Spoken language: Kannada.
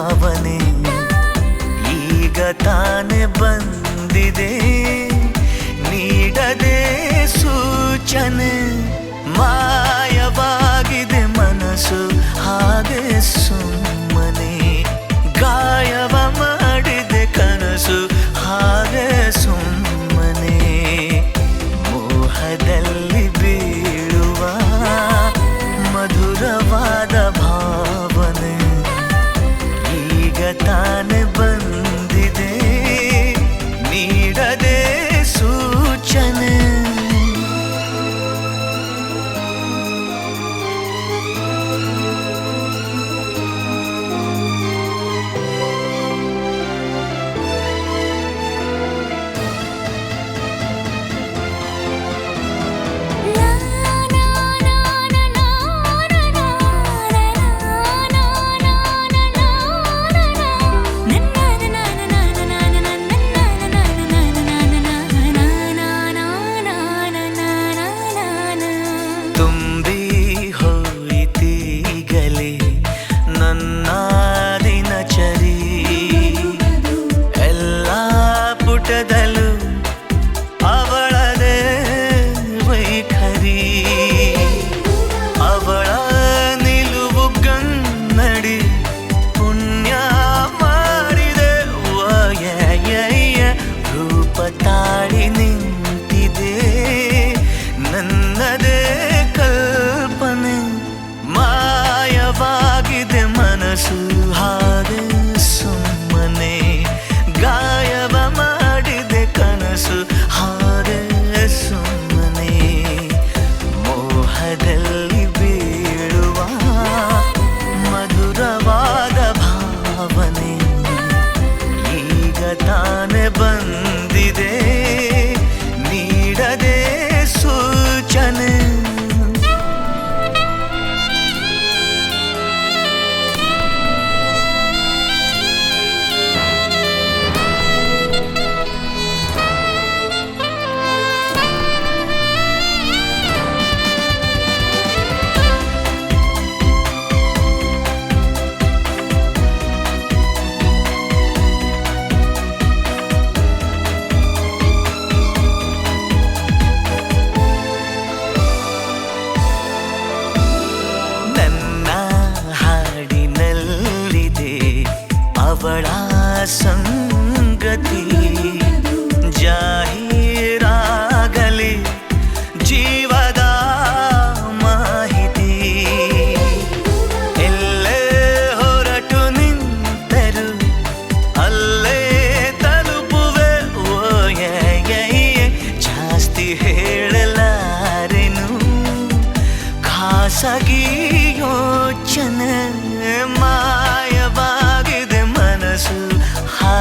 ಭಾವನೆ ಈಗ ತಾನೆ ಬಂದಿದೆ. ನೀಡದೆ ಸೂಚನೆ ಮಾ ಅವಳ ಸಂಗತಿ. ಜಾಹೀರಾಗಲಿ ಜೀವದ ಮಾಹಿತಿ. ಎಲ್ಲೇ ಹೊರಟು ನಿಂತರು, ಅಲ್ಲೇ ತಲುಪುವೆ. ಜಾಸ್ತಿ ಹೇಳಲಾರೆನು? ಖಾಸಗಿ ಯೋಚನೆ ಮನಸ್ಸು